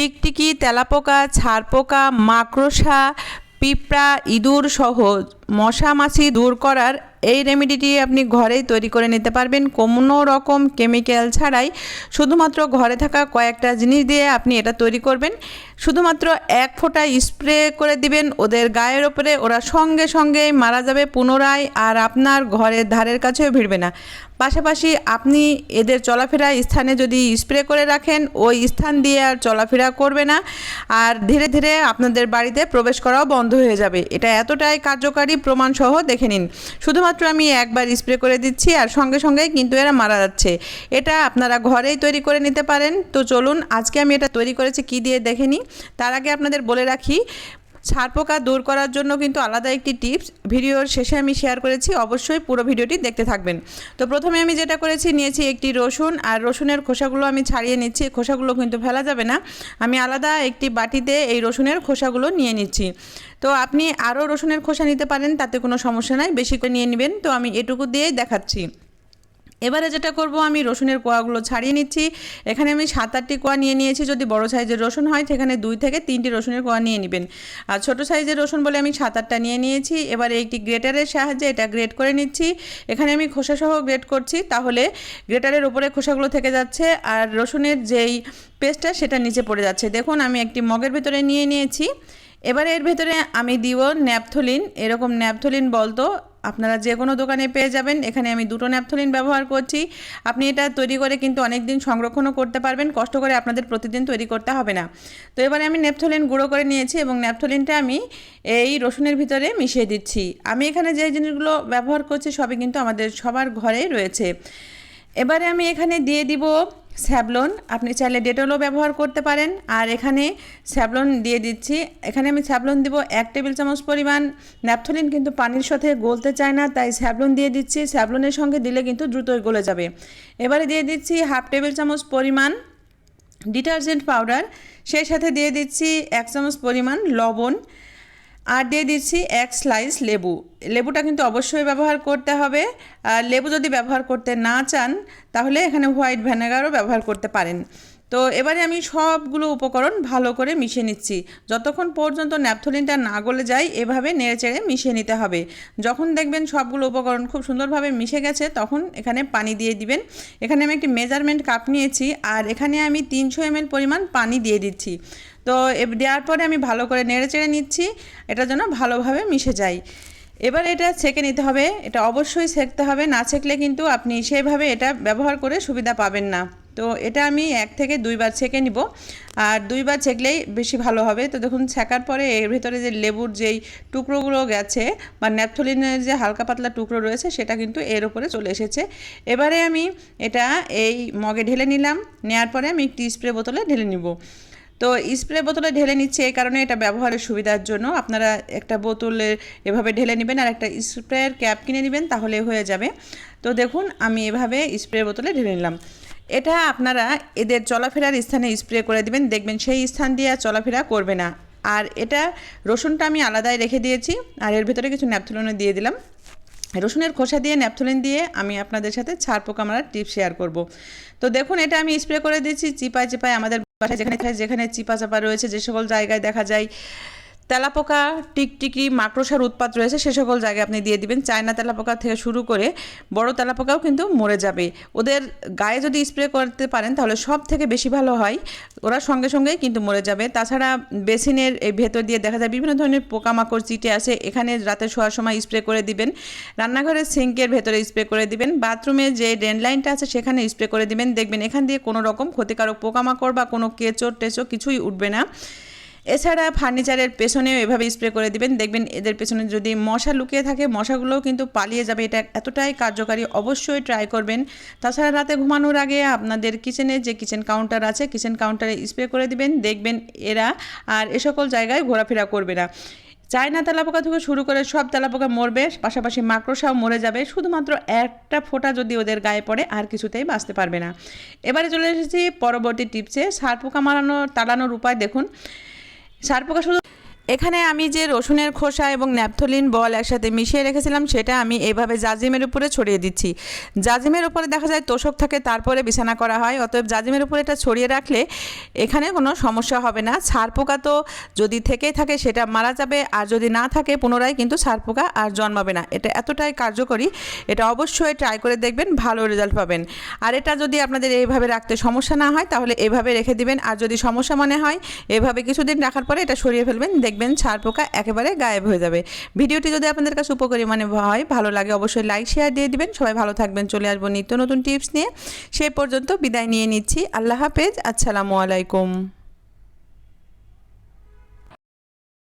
টিকটিকি, তেলাপোকা ছারপোকা মাকড়সা, পিঁপড়া, ইঁদুর সহ মশা মাছি দূর করার এই রেমেডিটি আপনি ঘরেই তৈরি করে নিতে পারবেন। কোনো রকম কেমিক্যাল ছাড়াই শুধুমাত্র ঘরে থাকা কয়েকটা জিনিস দিয়ে আপনি এটা তৈরি করবেন। শুধুমাত্র এক ফোঁটা স্প্রে করে দিবেন, ওদের গায়ের ওপরে ওরা সঙ্গে সঙ্গে মারা যাবে পুনরায় আর আপনার ঘরের ধারের কাছেও ভিড়বে না। পাশাপাশি আপনি এদের চলাফেরা স্থানে যদি স্প্রে করে রাখেন, ওই স্থান দিয়ে আর চলাফেরা করবে না। আর ধীরে ধীরে আপনাদের বাড়িতে প্রবেশ করাও বন্ধ হয়ে যাবে। এটা এতটাই কার্যকারী প্রমাণসহ দেখে নিন। শুধুমাত্র আমি একবার স্প্রে করে দিচ্ছি আর সঙ্গে সঙ্গেই কিন্তু এরা মারা যাচ্ছে। এটা আপনারা ঘরেই তৈরি করে নিতে পারেন। তো চলুন, আজকে আমি এটা তৈরি করেছি কি দিয়ে দেখে নিই। তার আগে আপনাদের বলে রাখি ছারপোকা দূর করার জন্য কিন্তু আলাদা একটি টিপস। ভিডিওর শেষে আমি শেয়ার করেছি, অবশ্যই পুরো ভিডিওটি দেখতে থাকবেন। তো প্রথমে আমি যেটা করেছি, নিয়েছি একটি রসুন, আর রসুনের খোসাগুলো আমি ছাড়িয়ে নিচ্ছি। খোসাগুলো কিন্তু ফেলা যাবে না। আমি আলাদা একটি বাটিতে এই রসুনের খোসাগুলো নিয়ে নিচ্ছি। তো আপনি আরও রসুনের খোসা নিতে পারেন, তাতে কোনো সমস্যা নাই, বেশি করে নিয়ে নেবেন। তো আমি এটুকু দিয়েই দেখাচ্ছি। এবারে যেটা করব, আমি রসুনের কোয়াগুলো ছাড়িয়ে নিচ্ছি। এখানে আমি সাত আটটি কোয়া নিয়ে নিয়েছি, যদি বড় সাইজের রসুন হয়, সেখানে দুই থেকে তিনটি রসুনের কোয়া নিয়ে নেবেন। আর ছোটো সাইজের রসুন বলে আমি সাত আটটা নিয়ে নিয়েছি। এবারে একটি গ্রেটারের সাহায্যে এটা গ্রেট করে নিচ্ছি। এখানে আমি খোসাসহ গ্রেট করছি, তাহলে গ্রেটারের উপরে খোসাগুলো থেকে যাচ্ছে আর রসুনের যেই পেস্টটা, সেটা নিচে পড়ে যাচ্ছে। দেখুন, আমি একটি মগের ভেতরে নিয়ে নিয়েছি। এবারে এর ভেতরে আমি দিব ন্যাপথলিন। এরকম ন্যাপথলিন বলতো আপনারা যে কোনো দোকানে পেয়ে যাবেন। এখানে আমি দুটো ন্যাপথলিন ব্যবহার করছি। আপনি এটা তৈরি করে কিন্তু অনেক দিন সংরক্ষণও করতে পারবেন। কষ্ট করে আপনাদের প্রতিদিন তৈরি করতে হবে না। তো এবারে আমি ন্যাপথলিন গুঁড়ো করে নিয়েছি এবং ন্যাপথলিনটা আমি এই রসুনের ভিতরে মিশিয়ে দিচ্ছি। আমি এখানে যে জিনিসগুলো ব্যবহার করছি সবই কিন্তু আমাদের সবার ঘরেই রয়েছে। এবারে আমি এখানে দিয়ে দিব স্যাবলন আপনি চাইলে ডেটলও ব্যবহার করতে পারেন। আর এখানে স্যাবলন দিয়ে দিচ্ছি। এখানে আমি স্যাবলন দিব এক টেবিল চামচ পরিমাণ। ন্যাপথলিন কিন্তু পানির সাথে গলতে চায় না, তাই স্যাবলন দিয়ে দিচ্ছি। স্যাবলনের সঙ্গে দিলে কিন্তু দ্রুতই গলে যাবে। এবারে দিয়ে দিচ্ছি হাফ টেবিল চামচ পরিমাণ ডিটারজেন্ট পাউডার। সেই সাথে দিয়ে দিচ্ছি এক চামচ পরিমাণ লবণ। আর দিয়ে দিচ্ছি এক স্লাইস লেবু। লেবুটা কিন্তু অবশ্যই ব্যবহার করতে হবে। আর লেবু যদি ব্যবহার করতে না চান, তাহলে এখানে হোয়াইট ভ্যানেগারও ব্যবহার করতে পারেন। তো এবারে আমি সবগুলো উপকরণ ভালো করে মিশিয়ে নিচ্ছি। যতক্ষণ পর্যন্ত ন্যাপথলিনটা না গলে যায়, এভাবে নেড়ে চেড়ে মিশিয়ে নিতে হবে। যখন দেখবেন সবগুলো উপকরণ খুব সুন্দরভাবে মিশে গেছে, তখন এখানে পানি দিয়ে দিবেন। এখানে আমি একটি মেজারমেন্ট কাপ নিয়েছি আর এখানে আমি তিনশো এমএল পরিমাণ পানি দিয়ে দিচ্ছি। তো দেওয়ার পরে আমি ভালো করে নেড়ে চেড়ে নিচ্ছি, এটা যেন ভালোভাবে মিশে যায়। এবার এটা ছেঁকে নিতে হবে, এটা অবশ্যই সেঁকতে হবে, না ছেঁকলে কিন্তু আপনি সেভাবে এটা ব্যবহার করে সুবিধা পাবেন না। তো এটা আমি এক থেকে দুইবার ছেঁকে নিব। আর দুইবার ছেঁকলেই বেশি ভালো হবে। তো দেখুন, ছেঁকার পরে এর ভেতরে যে লেবুর যেই টুকরোগুলো গেছে বা ন্যাপথলিনের যে হালকা পাতলা টুকরো রয়েছে, সেটা কিন্তু এর উপরে চলে এসেছে। এবারে আমি এটা এই মগে ঢেলে নিলাম। নেওয়ার পরে আমি একটি স্প্রে বোতলে ঢেলে নিব। তো স্প্রে বোতলে ঢেলে নিচ্ছে এই কারণে এটা ব্যবহারের সুবিধার জন্য। আপনারা একটা বোতলে এভাবে ঢেলে নেবেন আর একটা স্প্রের ক্যাপ কিনে নেবেন, তাহলে হয়ে যাবে। তো দেখুন, আমি এভাবে স্প্রে বোতলে ঢেলে নিলাম। এটা আপনারা এদের চলাফেরার স্থানে স্প্রে করে দিবেন, দেখবেন সেই স্থান দিয়ে আর চলাফেরা করবে না। আর এটা রসুনটা আমি আলাদাই রেখে দিয়েছি, আর এর ভিতরে কিছু ন্যাপথুলনে দিয়ে দিলাম। রসুনের খোসা দিয়ে, ন্যাপথলিন দিয়ে আমি আপনাদের সাথে ছাড় পোকা মারার টিপ শেয়ার করব। তো দেখুন, এটা আমি স্প্রে করে দিয়েছি চিপায় চিপায় আমাদের বাসায় যেখানে যেখানে চিপা চাপা রয়েছে, যে সকল জায়গায় দেখা যায় তেলাপোকা, টিকটিকি, মাকড়সার উৎপাত রয়েছে, সে সকল জায়গায় আপনি দিয়ে দিবেন। চায়না তেলাপোকা থেকে শুরু করে বড় তেলাপোকাও কিন্তু মরে যাবে। ওদের গায়ে যদি স্প্রে করতে পারেন, তাহলে সব থেকে বেশি ভালো হয়, ওরা সঙ্গে সঙ্গেই কিন্তু মরে যাবে। তাছাড়া বেসিনের এই ভেতর দিয়ে দেখা যায় বিভিন্ন ধরনের পোকামাকড় চিটে আসে, এখানে রাতে শোয়ার সময় স্প্রে করে দিবেন। রান্নাঘরের সিঙ্কের ভেতরে স্প্রে করে দিবেন। বাথরুমে যে ড্রেন লাইনটা আছে, সেখানে স্প্রে করে দিবেন। দেখবেন এখান দিয়ে কোনো রকম ক্ষতিকারক পোকামাকড় বা কোনো কেঁচো টেচো কিছুই উঠবে না। এছাড়া ফার্নিচারের পেছনেও এভাবে স্প্রে করে দিবেন। দেখবেন এদের পেছনে যদি মশা লুকিয়ে থাকে, মশাগুলোও কিন্তু পালিয়ে যাবে। এটা এতটাই কার্যকারী, অবশ্যই ট্রাই করবেন। তাছাড়া রাতে ঘুমানোর আগে আপনাদের কিচেনে যে কিচেন কাউন্টার আছে কিচেন কাউন্টারে স্প্রে করে দিবেন। দেখবেন এরা আর এ সকল জায়গায় ঘোরাফেরা করবে না। চায়না তেলাপোকা থেকে শুরু করে সব তেলাপোকা মরবে, পাশাপাশি মাকড়সাও মরে যাবে। শুধুমাত্র একটা ফোঁটা যদি ওদের গায়ে পড়ে, আর কিছুতেই বাঁচতে পারবে না। এবারে চলে এসেছি পরবর্তী টিপসে সার পোকা মারানো তাড়ানোর উপায় দেখুন। সার প্রকাশ এখানে আমি যে রসুনের খোসা এবং ন্যাপথলিন বল একসাথে মিশিয়ে রেখেছিলাম, সেটা আমি এভাবে জাজিমের উপরে ছড়িয়ে দিচ্ছি। জাজিমের উপরে দেখা যায় তোষক থাকে, তারপরে বিছানা করা হয়। অতএব জাজিমের উপরে এটা ছড়িয়ে রাখলে এখানে কোনো সমস্যা হবে না। ছাড় পোকা তো যদি থেকেই থাকে, সেটা মারা যাবে। আর যদি না থাকে, পুনরায় কিন্তু ছাড় পোকা আর জন্মাবে না। এটা এতটাই কার্যকরী। এটা অবশ্যই ট্রাই করে দেখবেন, ভালো রেজাল্ট পাবেন। আর এটা যদি আপনাদের এইভাবে রাখতে সমস্যা না হয়, তাহলে এভাবে রেখে দিবেন। আর যদি সমস্যা মনে হয়, এভাবে কিছুদিন রাখার পরে এটা সরিয়ে ফেলবেন। দেখবেন ছাড় পোকা একেবারে গায়েব হয়ে যাবে। ভিডিওটি যদি আপনাদের কাছে উপকারী মানে হয়, ভালো লাগে অবশ্যই লাইক শেয়ার দিয়ে দিবেন। সবাই ভালো থাকবেন, চলে আসব নিত্য নতুন টিপস নিয়ে। সেই পর্যন্ত বিদায় নিয়ে নিচ্ছি। আল্লাহ হাফেজ। আসসালামু আলাইকুম।